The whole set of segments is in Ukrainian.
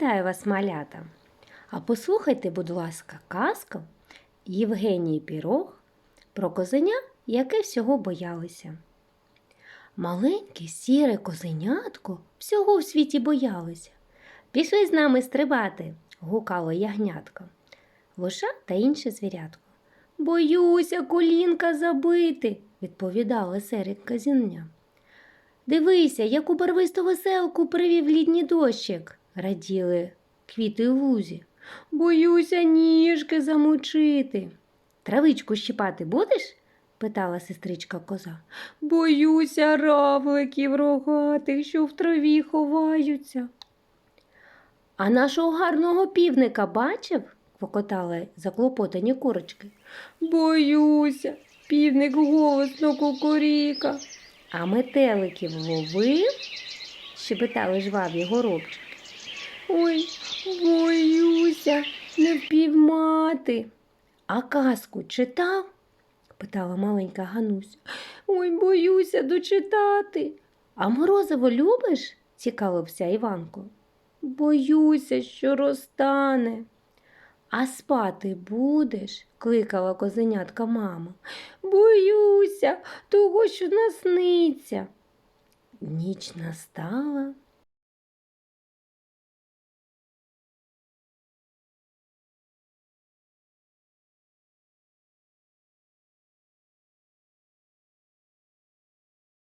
Вітаю вас, малята! А послухайте, будь ласка, казку Євгеній Пірог про козеня, яке всього боялося. Маленьке сіре козенятко всього в світі боялося. Пішли з нами стрибати, гукало ягнятко, лоша та інше звірятко. Боюся, колінка забити, відповідала серед козіння. Дивися, яку барвисту веселку привів літній дощик, раділи квіти в лузі. Боюся ніжки замочити. Травичку щипати будеш? питала сестричка коза. Боюся равликів рогатих, що в траві ховаються. А нашого гарного півника бачив? квокотали заклопотані курочки. Боюся, півник голосно кукуріка. А метеликів ловив? щебетали жваві горобчики. Ой, боюся, не впіймати. А казку читав? питала маленька Гануся. Ой, боюся дочитати. А морозиво любиш? цікавився Іванко. Боюся, що розтане. А спати будеш? кликала козенятка мама. Боюся того, що насниться. Ніч настала.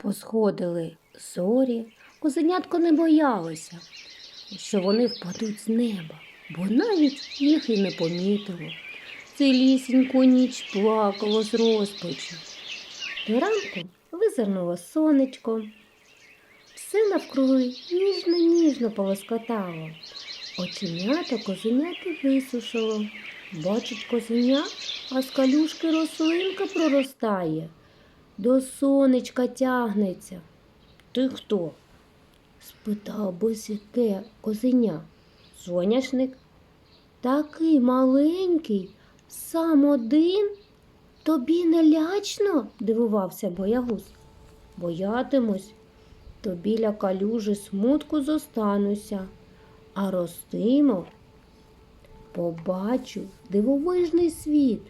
Посходили зорі, козенятко не боялося, що вони впадуть з неба, бо навіть їх і не помітило. Цілісіньку ніч плакало з розпачу. Ранку визирнуло сонечко. Все навкруги ніжно-ніжно полоскотало. Оченята козеняти висушило. Бачить козеня, а з калюшки рослинка проростає. До сонечка тягнеться. Ти хто? спитав босяке козеня. Соняшник. Такий маленький, сам один. Тобі не лячно? дивувався боягуз. Боятимусь, то біля калюжі смутку зостануся, а ростимо, побачу дивовижний світ.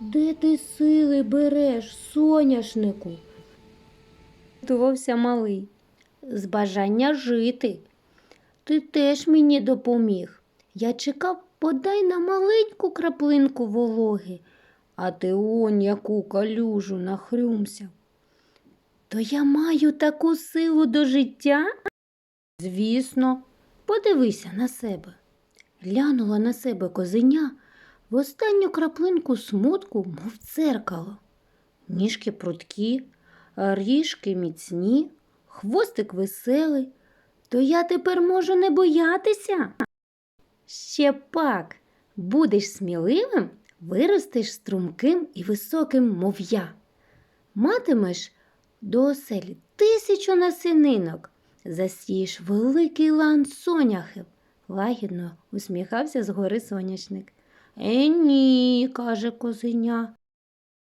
Де ти сили береш, соняшнику? Дивився малий. З бажання жити. Ти теж мені допоміг. Я чекав подай на маленьку краплинку вологи, а ти он яку калюжу нахрюмся. То я маю таку силу до життя? Звісно, подивися на себе. Глянула на себе козеня в останню краплинку смутку, мов дзеркало. Ніжки прудкі, ріжки міцні, хвостик веселий. То я тепер можу не боятися. Ще пак, будеш сміливим, виростеш струнким і високим, мов я. Матимеш до оселі тисячу насінинок, засієш великий лан соняхів, лагідно усміхався згори соняшник. Е, ні, каже козеня.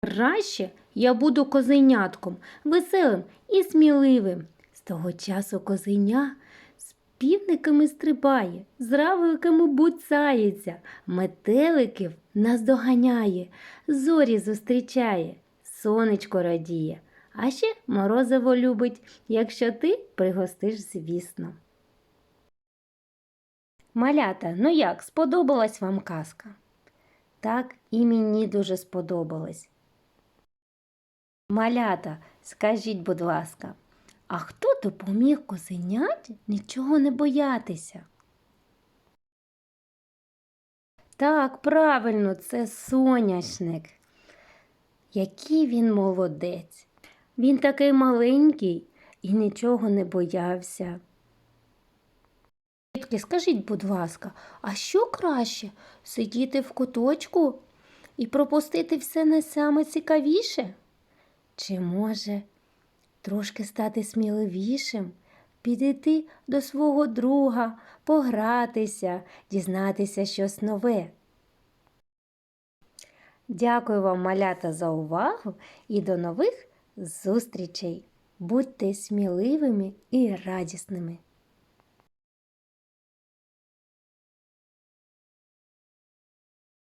Краще я буду козенятком, веселим і сміливим. З того часу козеня з півниками стрибає, з равликами буцається, метеликів наздоганяє, зорі зустрічає, сонечко радіє, а ще морозиво любить, якщо ти пригостиш, звісно. Малята, ну як, сподобалась вам казка? Так і мені дуже сподобалось. Малята, скажіть, будь ласка, а хто допоміг козеняті нічого не боятися? Так, правильно, це соняшник. Який він молодець. Він такий маленький і нічого не боявся. Дітки, скажіть, будь ласка, а що краще сидіти в куточку і пропустити все не саме цікавіше? Чи може трошки стати сміливішим, підійти до свого друга, погратися, дізнатися щось нове? Дякую вам, малята, за увагу і до нових зустрічей! Будьте сміливими і радісними!